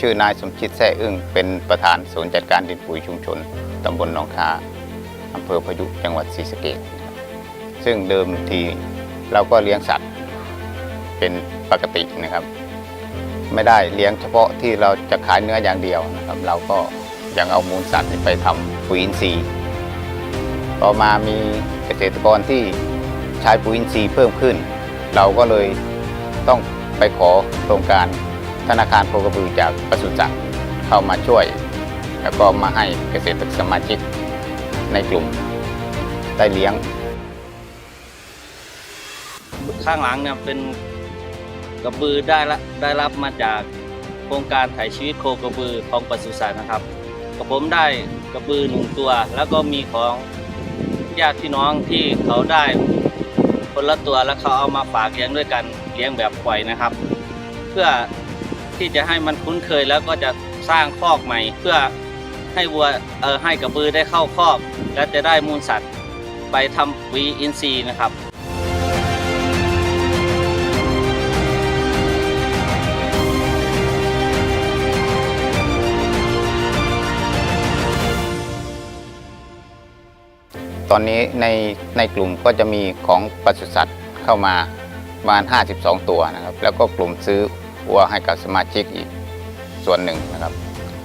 ชื่อนายสมคิดแซ่อึ้งเป็นประธานศูนย์จัดการดินปุ๋ยชุมชนตำบลหนองคาอำเภอพยุจังหวัดศรีสะเกษครับซึ่งเดิมทีเราก็เลี้ยงสัตว์เป็นปกตินะครับ ไม่ได้เลี้ยงเฉพาะที่เราจะขายเนื้ออย่างเดียวนะครับ เราก็ยังเอามูลสัตว์ไปทำปุ๋ยอินทรีย์ต่อมามีเกษตรกรที่ใช้ปุ๋ยอินทรีย์เพิ่มขึ้น เราก็เลยต้องไปขอโครงการ ธนาคารโคกระบือจากปศุสัตว์เข้ามาช่วย แล้วก็มาให้เกษตรสมาชิกในกลุ่มได้เลี้ยง ข้างหลังเนี่ยเป็นกระบือได้ละได้รับมาจากโครงการถ่ายชีวิตโคกระบือของปศุสัตว์นะครับกับผมได้กระบือหนึ่งตัว แล้วก็มีของญาติพี่น้องที่เขาได้คนละตัวแล้วเขาเอามาฝากเลี้ยงด้วยกันเลี้ยงแบบปล่อยนะครับ เพื่อ ที่จะให้มันคุ้นเคยแล้วก็จะสร้างคอกใหม่ เพื่อให้วัวเออให้กระบือได้เข้าคอก และจะได้มูลสัตว์ ไปทำวีอินซีนะครับตอนนี้ในในกลุ่มก็จะมีของปศุสัตว์เข้ามาประมาณ 52 ตัวนะครับ แล้วก็กลุ่มซื้อ วัวให้กับสมาชิกอีกส่วนหนึ่งนะครับ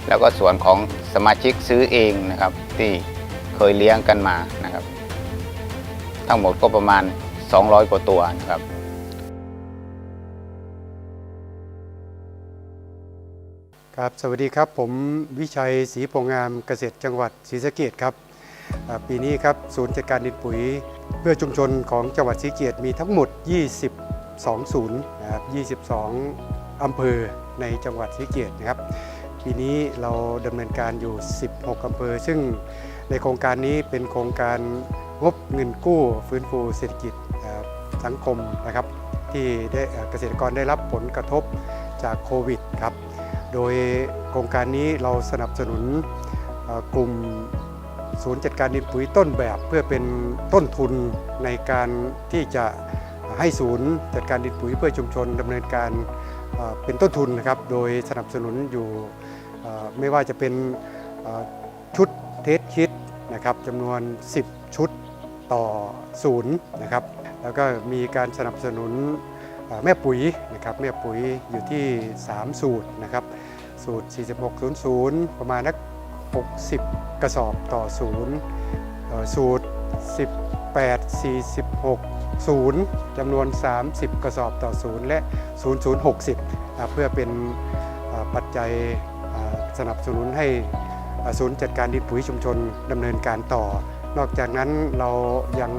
แล้วก็ส่วนของสมาชิกซื้อเองนะครับ ที่เคยเลี้ยงกันมานะครับ ทั้งหมดก็ประมาณ 200 กว่าตัวนะครับครับสวัสดีครับผมวิชัยศรีโพงามเกษตรจังหวัดศรีสะเกดครับปีนี้ครับศูนย์จัดการดินปุ๋ย เพื่อชุมชนของจังหวัดศรีสะเกดมีทั้งหมด 22 ศูนย์นะครับ22 อำเภอในจังหวัดศรีสะเกดนะครับ ปีนี้เราดำเนินการอยู่ 16 อำเภอ ซึ่งในโครงการนี้เป็นโครงการงบเงินกู้ฟื้นฟูเศรษฐกิจสังคมนะครับ ที่ได้เกษตรกรได้รับผลกระทบจากโควิดครับ โดยโครงการนี้เราสนับสนุนกลุ่มศูนย์จัดการดินปุ๋ยต้นแบบเพื่อเป็นต้นทุนในการที่จะให้ศูนย์จัดการดินปุ๋ยเพื่อชุมชนดำเนินการ เป็นต้นทุนนะครับ โดยสนับสนุนอยู่ไม่ว่าจะเป็นชุดเทสคิดนะครับจำนวน 10 ชุดต่อศูนย์นะครับ แล้วก็มีการสนับสนุนแม่ปุ๋ยนะครับแม่ปุ๋ยอยู่ที่ 3 สูตรนะครับสูตร 4600 ประมาณนัก 60 กระสอบต่อศูนย์สูตร 18 46ศูนย์จำนวน 30 กระสอบต่อศูนย์และ 0060นะเพื่อเป็นปัจจัยสนับสนุนให้ศูนย์จัดการดินปุ๋ยชุมชนดำเนินการต่อ นอกจากนั้นเรายัง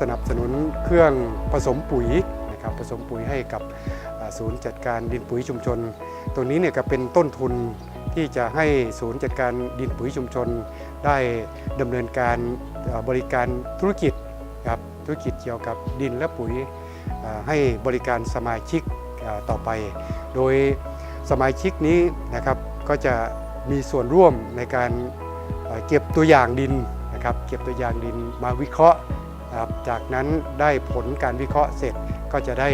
สนับสนุนเครื่องผสมปุ๋ยนะครับผสมปุ๋ยให้กับศูนย์จัดการดินปุ๋ยชุมชนตัวนี้เนี่ยก็เป็นต้นทุนที่จะให้ศูนย์จัดการดินปุ๋ยชุมชน ได้ดำเนินการ บริการธุรกิจครับธุรกิจเกี่ยวกับดินและปุ๋ยให้บริการสมาชิกต่อไป โดยสมาชิกนี้นะครับก็จะมีส่วนร่วมในการเก็บตัวอย่างดินนะครับเก็บตัวอย่างดินมาวิเคราะห์นะครับจากนั้นได้ผลการวิเคราะห์เสร็จก็จะได้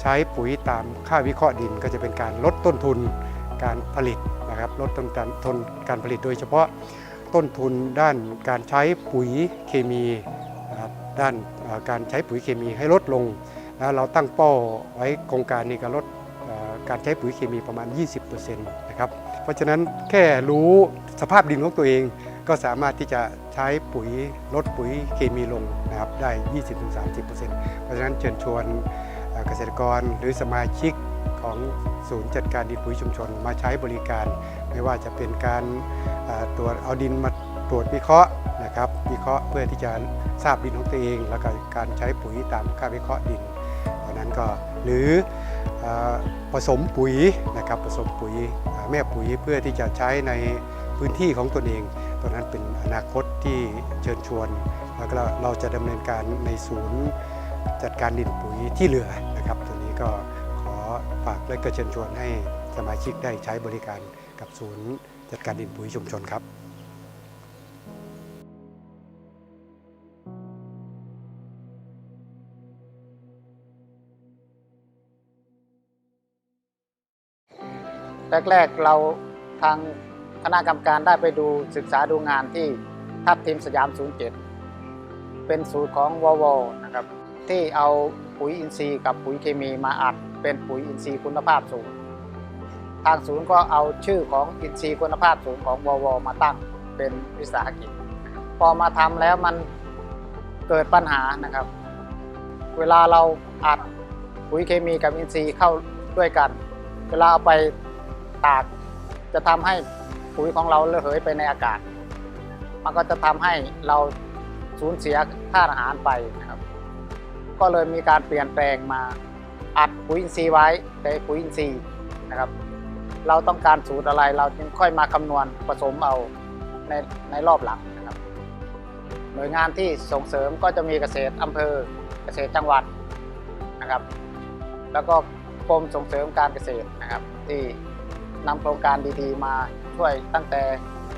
ใช้ปุ๋ยตามค่าวิเคราะห์ดิน ก็จะเป็นการลดต้นทุนการผลิตนะครับลดต้นการทนการผลิตโดยเฉพาะ ต้นทุนด้านการใช้ปุ๋ยเคมีด้านการใช้ปุ๋ยเคมีให้ลดลงนะเราตั้งเป้าไว้โครงการนี้ก็ลดการใช้ปุ๋ยเคมีประมาณ 20%นะครับเพราะฉะนั้นแค่รู้สภาพดินของตัวเอง ก็สามารถที่จะใช้ปุ๋ยลดปุ๋ยเคมีลงนะครับได้ 20-30%เพราะฉะนั้นเชิญชวนเกษตรกรหรือสมาชิก ของศูนย์จัดการดินปุ๋ยชุมชน มาใช้บริการ ไม่ว่าจะเป็นการตรวจเอาดินมาตรวจวิเคราะห์นะครับวิเคราะห์เพื่อที่จะทราบดินของตัวเอง แล้วก็การใช้ปุ๋ยตามค่าวิเคราะห์ดินเพราะนั้นก็หรืออผสมปุ๋ยนะครับผสมปุ๋ยแม่ปุ๋ยเพื่อที่จะใช้ในพื้นที่ของตนเองตัวนั้นเป็นอนาคตที่เชิญชวน แล้วก็เราจะดำเนินการในศูนย์จัดการดินปุ๋ยที่เหลือนะครับตัวนี้ก็ ฝากและก็เชิญชวนให้สมาชิกได้ใช้บริการกับศูนย์จัดการดินปุ๋ยชุมชนครับกแรกๆเราทางคณะกรรมการได้ไปดูศึกษาดูงานที่ทัพทีมสยาม 07 เป็นสูตรของววนะครับ ที่เอาปุ๋ยอินทรีย์กับปุ๋ยเคมีมาอัด เป็นปุ๋ยอินทรีย์คุณภาพสูง ทางศูนย์ก็เอาชื่อของอินทรีย์คุณภาพสูงของววมาตั้งเป็นวิสาหกิจ พอมาทำแล้วมันเกิดปัญหานะครับ เวลาเราอัดปุ๋ยเคมีกับอินทรีย์เข้าด้วยกัน เวลาเอาไปตากจะทำให้ปุ๋ยของเราระเหยไปในอากาศ มันก็จะทำให้เราสูญเสียธาตุอาหารไปนะครับ ก็เลยมีการเปลี่ยนแปลงมา อัดปุ๋ยอินทรีย์ไว้ในปุ๋ยอินทรีย์นะครับ เราต้องการสูตรอะไรเราจึงค่อยมาคำนวณผสมเอาในในรอบหลังนะครับ หน่วยงานที่ส่งเสริมก็จะมีเกษตรอำเภอเกษตรจังหวัดนะครับ แล้วก็กรมส่งเสริมการเกษตรนะครับ ที่นำโครงการดีๆ มาช่วยตั้งแต่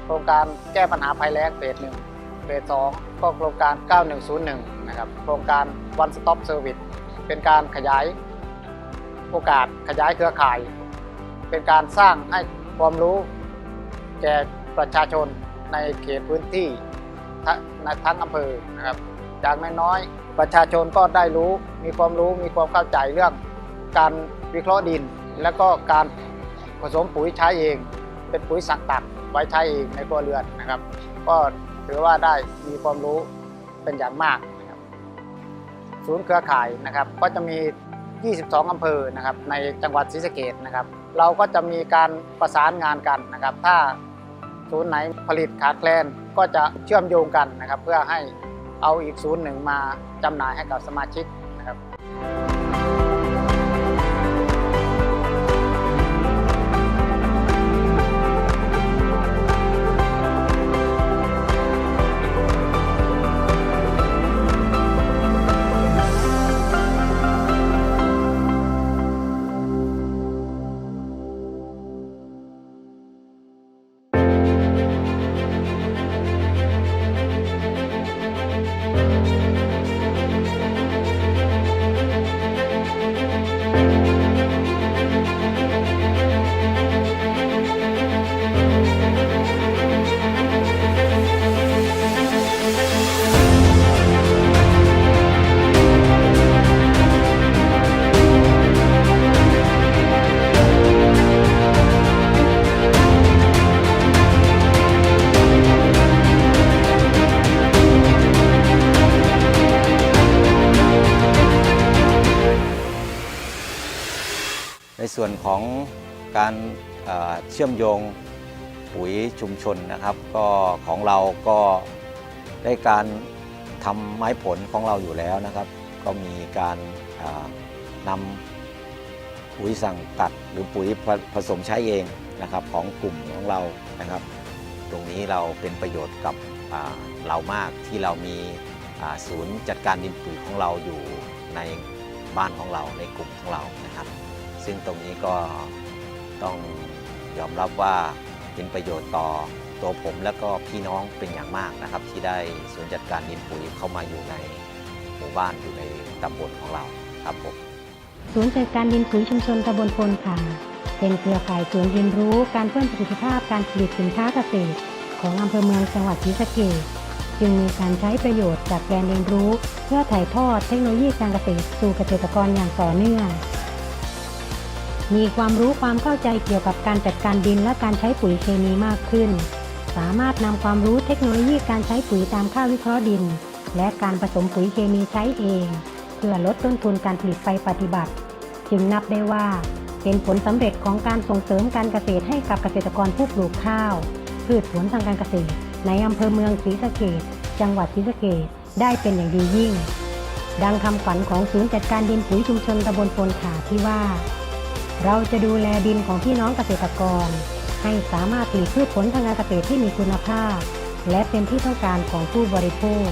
โครงการแก้ปัญหาภัยแล้งเฟสหนึ่งเฟสสองก็โครงการ 9101 นะครับ โครงการ One Stop Service เป็นการขยาย โอกาสขยายเครือข่าย เป็นการสร้างให้ความรู้แก่ประชาชนในเขตพื้นที่ในทั้งอำเภอนะครับจากไม่น้อยประชาชนก็ได้รู้มีความรู้มีความเข้าใจเรื่อง การวิเคราะห์ดิน แล้วก็การผสมปุ๋ยใช้เอง เป็นปุ๋ยสังตัดไว้ใช้เองในครัวเรือนนะครับ ก็ถือว่าได้มีความรู้เป็นอย่างมากนะครับศูนย์เครือข่ายนะครับ ก็จะมี 22 อำเภอนะครับในจังหวัดศรีสะเกดนะครับ เราก็จะมีการประสานงานกันนะครับ ถ้าศูนย์ไหนผลิตขาดแคลนก็จะเชื่อมโยงกันนะครับ เพื่อให้เอาอีกศูนย์หนึ่งมาจำหน่ายให้กับสมาชิกนะครับ ส่วนของการเชื่อมโยงปุ๋ยชุมชนนะครับก็ของเราก็ได้การทำไม้ผลของเราอยู่แล้วนะครับ ก็มีการนำปุ๋ยสั่งตัดหรือปุ๋ยผสมใช้เองนะครับของกลุ่มของเรานะครับ ตรงนี้เราเป็นประโยชน์กับเรามากที่เรามีศูนย์จัดการดินปุ๋ยของเราอยู่ในบ้านของเราในกลุ่มของเรานะครับ ซึ่งตรงนี้ก็ต้องยอมรับว่าเป็นประโยชน์ต่อตัวผมและก็พี่น้องเป็นอย่างมากนะครับ ที่ได้ศูนย์จัดการดินปุ๋ยเข้ามาอยู่ในหมู่บ้านอยู่ในตำบลของเราครับผมศูนย์จัดการดินปุ๋ยชุมชนตำบลพลค่ะเป็นเครือข่ายศูนย์เรียนรู้การเพิ่มประสิทธิภาพการผลิตสินค้าเกษตร ของอำเภอเมืองจังหวัดศรีสะเกษจึงมีการใช้ประโยชน์จากแกนเรียนรู้ เพื่อถ่ายทอดเทคโนโลยีการเกษตรสู่เกษตรกรอย่างต่อเนื่อง มีความรู้ความเข้าใจเกี่ยวกับการจัดการดินและการใช้ปุ๋ยเคมีมากขึ้น สามารถนำความรู้เทคโนโลยีการใช้ปุ๋ยตามค่าวิเคราะห์ดิน และการผสมปุ๋ยเคมีใช้เอง เพื่อลดต้นทุนการผลิตไปปฏิบัติ จึงนับได้ว่าเป็นผลสำเร็จของการส่งเสริมการเกษตรให้กับเกษตรกรผู้ปลูกข้าว พืชผลทางการเกษตร ในอำเภอเมืองศรีสะเกษจังหวัดศรีสะเกษได้เป็นอย่างดียิ่ง ดังคำขวัญของศูนย์จัดการดินปุ๋ยชุมชนตำบลพลขาที่ว่า เราจะดูแลดินของพี่น้องเกษตรกร ให้สามารถผลิตพืชผลทางการเกษตรที่มีคุณภาพ และเป็นที่ต้องการของผู้บริโภค